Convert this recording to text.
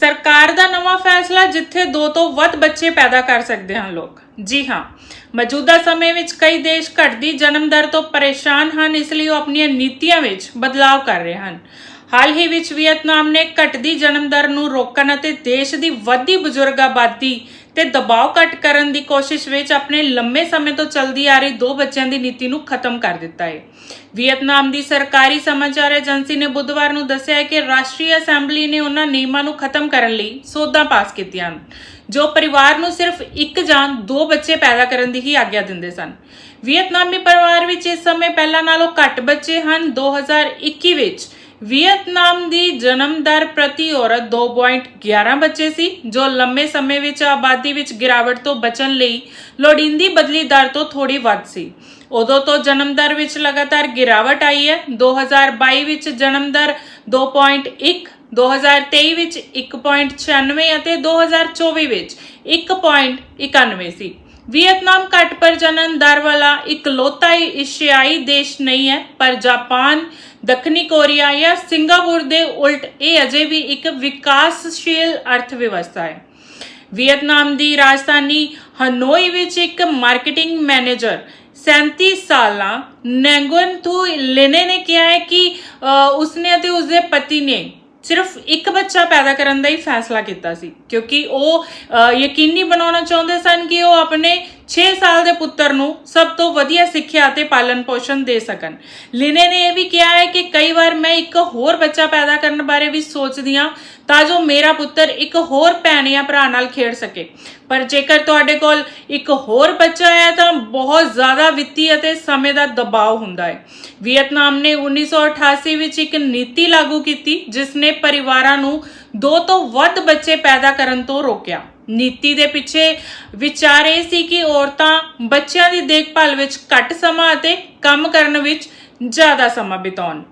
ਸਰਕਾਰ ਦਾ ਨਵਾਂ ਫੈਸਲਾ ਜਿੱਥੇ ਦੋ ਤੋਂ ਵੱਧ ਬੱਚੇ ਪੈਦਾ ਕਰ ਸਕਦੇ ਹਨ ਲੋਕ। ਜੀ ਹਾਂ, ਮੌਜੂਦਾ ਸਮੇਂ ਵਿੱਚ ਕਈ ਦੇਸ਼ ਘਟਦੀ ਜਨਮ ਦਰ ਤੋਂ ਪਰੇਸ਼ਾਨ ਹਨ, ਇਸ ਲਈ ਉਹ ਆਪਣੀਆਂ ਨੀਤੀਆਂ ਵਿੱਚ ਬਦਲਾਅ ਕਰ ਰਹੇ ਹਨ। ਹਾਲ ਹੀ ਵਿੱਚ ਵੀਅਤਨਾਮ ਨੇ ਘਟਦੀ ਜਨਮ ਦਰ ਨੂੰ ਰੋਕਣ ਅਤੇ ਦੇਸ਼ ਦੀ ਵੱਧਦੀ ਬਜ਼ੁਰਗ ਆਬਾਦੀ ਤੇ ਦਬਾਅ ਘਟ ਕਰਨ ਦੀ ਕੋਸ਼ਿਸ਼ ਵਿੱਚ ਆਪਣੇ ਲੰਮੇ ਸਮੇਂ ਤੋਂ ਚੱਲਦੀ ਆ ਰਹੀ ਦੋ ਬੱਚਿਆਂ ਦੀ ਨੀਤੀ ਨੂੰ ਖਤਮ ਕਰ ਦਿੱਤਾ ਹੈ। ਵੀਅਤਨਾਮ ਦੀ ਸਰਕਾਰੀ ਸਮਾਚਾਰ ਏਜੰਸੀ ਨੇ ਬੁੱਧਵਾਰ ਨੂੰ ਦੱਸਿਆ ਹੈ ਕਿ ਰਾਸ਼ਟਰੀ ਅਸੈਂਬਲੀ ਨੇ ਉਹਨਾਂ ਨਿਯਮਾਂ ਨੂੰ ਖਤਮ ਕਰਨ ਲਈ ਸੋਧਾਂ ਪਾਸ ਕੀਤੀਆਂ ਹਨ, ਜੋ ਪਰਿਵਾਰ ਨੂੰ ਸਿਰਫ ਇੱਕ ਜਾਂ ਦੋ ਬੱਚੇ ਪੈਦਾ ਕਰਨ ਦੀ ਹੀ ਆਗਿਆ ਦਿੰਦੇ ਸਨ। ਵੀਅਤਨਾਮੀ ਪਰਿਵਾਰ ਵਿੱਚ ਇਸ ਸਮੇਂ ਪਹਿਲਾਂ ਨਾਲੋਂ ਘੱਟ ਬੱਚੇ ਹਨ 2021 ਵਿੱਚ। ਵੀਅਤਨਾਮ ਦੀ ਜਨਮ ਦਰ ਪ੍ਰਤੀ ਔਰਤ 2.11 ਬੱਚੇ ਸੀ, ਜੋ ਲੰਮੇ ਸਮੇਂ ਵਿੱਚ ਆਬਾਦੀ ਵਿੱਚ ਗਿਰਾਵਟ ਤੋਂ ਬਚਣ ਲਈ ਲੋੜੀਂਦੀ ਬਦਲੀ ਦਰ ਤੋਂ ਥੋੜੀ ਵੱਧ ਸੀ। ਉਦੋਂ ਤੋਂ ਜਨਮ ਦਰ ਵਿੱਚ ਲਗਾਤਾਰ ਗਿਰਾਵਟ ਆਈ ਹੈ। 2022 ਵਿੱਚ ਜਨਮ ਦਰ 2.1 2023 ਵਿੱਚ 1.96 ਅਤੇ 2024 ਵਿੱਚ 1.91 ਸੀ। ਵੀਅਤਨਾਮ ਘੱਟ ਪ੍ਰਜਨਨ ਦਰ ਵਾਲਾ ਇਕਲੌਤਾ ਏਸ਼ੀਆਈ ਦੇਸ਼ ਨਹੀਂ ਹੈ ਪਰ ਜਾਪਾਨ ਦੱਖਣੀ ਕੋਰੀਆ ਜਾਂ ਸਿੰਗਾਪੁਰ ਦੇ ਉਲਟ ਇਹ ਅਜੇ ਵੀ ਇੱਕ ਵਿਕਾਸਸ਼ੀਲ ਅਰਥ ਵਿਵਸਥਾ ਹੈ। ਵੀਅਤਨਾਮ ਦੀ ਰਾਜਧਾਨੀ ਹਨੋਈ ਵਿੱਚ ਇੱਕ ਮਾਰਕੀਟਿੰਗ ਮੈਨੇਜਰ 37 ਸਾਲਾਂ ਨੈਂਗਨ ਥੂ ਲੈਨੇ ਨੇ ਕਿਹਾ ਹੈ ਕਿ ਅ, ਉਸਨੇ ਅਤੇ ਉਸਦੇ ਪਤੀ ਨੇ ਸਿਰਫ ਇੱਕ ਬੱਚਾ ਪੈਦਾ ਕਰਨ ਦਾ ਹੀ ਫੈਸਲਾ ਕੀਤਾ ਸੀ, ਕਿਉਂਕਿ ਉਹ ਯਕੀਨੀ ਬਣਾਉਣਾ ਚਾਹੁੰਦੇ ਸਨ ਕਿ ਉਹ ਆਪਣੇ 6 ਸਾਲ ਦੇ ਪੁੱਤਰ ਨੂੰ ਸਭ ਤੋਂ ਵਧੀਆ ਸਿੱਖਿਆ ਅਤੇ ਪਾਲਣ ਪੋਸ਼ਣ ਦੇ ਸਕਣ। ਲਿਨੇ ਨੇ ਇਹ ਵੀ ਕਿਹਾ ਹੈ ਕਿ ਕਈ ਵਾਰ ਮੈਂ ਇੱਕ ਹੋਰ ਬੱਚਾ ਪੈਦਾ ਕਰਨ ਬਾਰੇ ਵੀ ਸੋਚਦੀ ਹਾਂ ਤਾਂ ਜੋ ਮੇਰਾ ਪੁੱਤਰ ਇੱਕ ਹੋਰ ਭੈਣ ਜਾਂ ਭਰਾ ਨਾਲ ਖੇਡ ਸਕੇ। ਪਰ ਜੇਕਰ ਤੁਹਾਡੇ ਕੋਲ ਇੱਕ ਹੋਰ ਬੱਚਾ ਹੈ ਤਾਂ ਬਹੁਤ ਜ਼ਿਆਦਾ ਵਿੱਤੀ ਅਤੇ ਸਮੇਂ ਦਾ ਦਬਾਅ ਹੁੰਦਾ ਹੈ। ਵੀਅਤਨਾਮ ਨੇ 1988 ਵਿੱਚ ਇੱਕ ਨੀਤੀ ਲਾਗੂ ਕੀਤੀ, ਜਿਸ ਨੇ ਪਰਿਵਾਰਾਂ ਨੂੰ ਦੋ ਤੋਂ ਵੱਧ ਬੱਚੇ ਪੈਦਾ ਕਰਨ ਤੋਂ ਰੋਕਿਆ। ਨੀਤੀ ਦੇ ਪਿੱਛੇ ਵਿਚਾਰ ਇਹ ਸੀ ਕਿ ਔਰਤਾਂ ਬੱਚਿਆਂ ਦੀ ਦੇਖਭਾਲ ਵਿੱਚ ਘੱਟ ਸਮਾਂ ਅਤੇ ਕੰਮ ਕਰਨ ਵਿੱਚ ਜ਼ਿਆਦਾ ਸਮਾਂ ਬਿਤਾਉਣ।